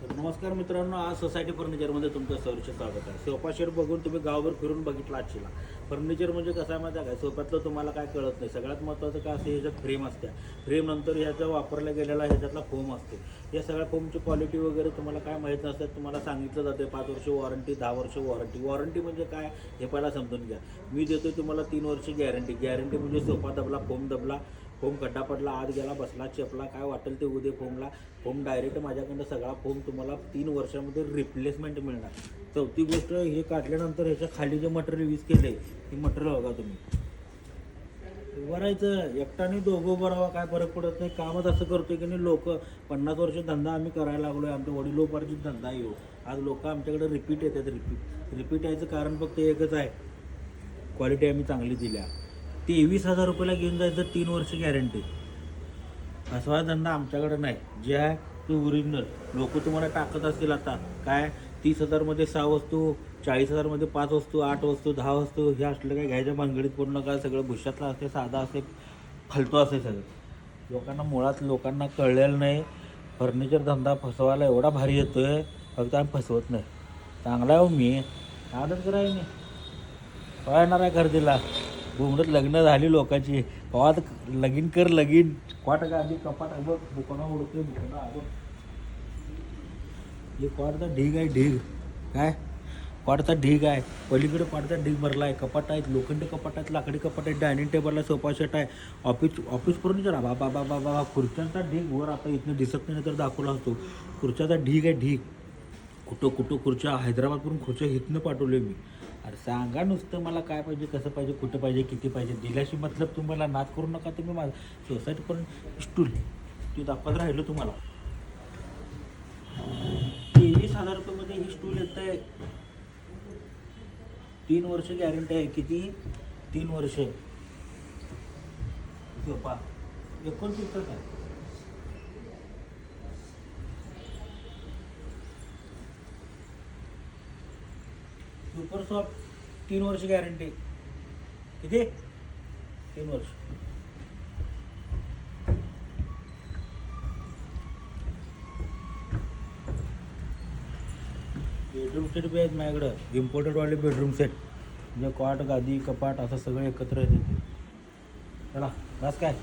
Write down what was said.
नमस्कार मित्रांनो आज सोसायटी फर्निचरमध्ये तुमचं सहर्ष स्वागत आहे. सोफा शेड बघून तुम्ही गावभर फिरून बघितला आजशीला फर्निचर म्हणजे कसं आहे माहिती आहे काय सोफ्यातलं तुम्हाला काय कळत नाही. सगळ्यात महत्त्वाचं काय असते ह्याच्यात फ्रेम असते. फ्रेम नंतर ह्याचा वापरला गेलेला ह्याच्यातला फोम असते. या सगळ्या फोमची क्वालिटी वगैरे तुम्हाला काय माहीत नसतात तुम्हाला सांगितलं जाते. पाच वर्ष वॉरंटी दहा वर्ष वॉरंटी वॉरंटी म्हणजे काय? हे पहिला समजून घ्या. मी देतो तुम्हाला तीन वर्ष गॅरंटी गॅरंटी म्हणजे सोफा दबला फोम दबला फोम खड्डा पडला आत गेला बसला चेपला काय वाटेल ते उद्या फोमला. फोम डायरेक्ट माझ्याकडनं सगळा फोम तुम्हाला तीन वर्षामध्ये रिप्लेसमेंट मिळणार. चौथी गोष्ट हे काढल्यानंतर ह्याच्या खाली जे मटेरियल यूज केले ते मटेरियल बघा तुम्ही. उभं राहायचं एकट्याने दोघं उभं राहावं काय फरक पडत नाही. कामच असं करतोय की नाही लोक. पन्नास वर्ष धंदा आम्ही करायला लागलो आहे आमच्या वडिलोपार्जित धंदा येऊ आज लोक आमच्याकडे रिपीट येतात रिपीट रिपीट यायचं कारण फक्त एकच आहे. क्वालिटी आम्ही चांगली दिल्या. तेवीस हजार रुपयाला घेऊन जायचं तीन वर्ष गॅरंटी असा धंदा आमच्याकडे नाही. जे आहे ते ओरिजिनल लोक तुम्हाला टाकत असतील आता. काय? तीस हजारमध्ये सहा वस्तू चाळीस हजारमध्ये पाच वस्तू आठ वस्तू दहा वस्तू हे असलं काय घ्यायच्या भानगडीत पूर्ण काय सगळं भुशातलं असते साधा असते फालतू असते सगळं. लोकांना मुळात लोकांना कळलेलं नाही. फर्निचर धंदा फसवायला एवढा भारी येतो आहे फक्त आम्ही फसवत नाही. चांगला आहे हो मी. आदर करायला मी येणार आहे गर्दीला. घुमडत लग्न झाली लोकांची. पवात लगीन कर लगीन. क्वाट गादी कपाट अगं बघ दुकानं उडतोय दुकानं आहे हे क्वाटचा ढीग आहे ढीग. काय? क्वाटचा ढीग आहे. पलीकडे क्वाटचा ढीग भरला आहे कपाट आहेत लोखंड कपाट आहेत लाकडी कपाट आहेत डायनिंग टेबल आहे. सोफा सेट आहे ऑफिस ऑफिस फर्निचर आहे बाबा बाबा बाबा खुर्च्यांचा ढीग वर आता इथनं दिसत नाही तर दाखवला असतो. खुर्च्याचा ढीग आहे ढीग. कुठं कुठं खुर्च्या? हैदराबादवरून खुर्च्या इथनं पाठवले मी. अरे सांगा नुसतं मला काय पाहिजे कसं पाहिजे कुठं पाहिजे किती पाहिजे दिल्याशी मतलब तुम्हाला नाद करू नका तुम्ही माझं. सोसायटी पण स्टूल ते दाखवत राहिलो तुम्हाला. तेवीस हजार रुपयामध्ये ही स्टूल येत आहे. तीन वर्ष गॅरंटी आहे. किती? तीन वर्ष. पा एकोणतीस आहे सुपर सॉफ्ट तीन वर्ष गॅरंटी किती? तीन वर्ष. बेडरूम सेट बी आहेत माझ्याकडं. इम्पोर्टेडवाले बेडरूम सेट म्हणजे कॉट गादी कपाट असं सगळं एकत्र येते चला बस काय?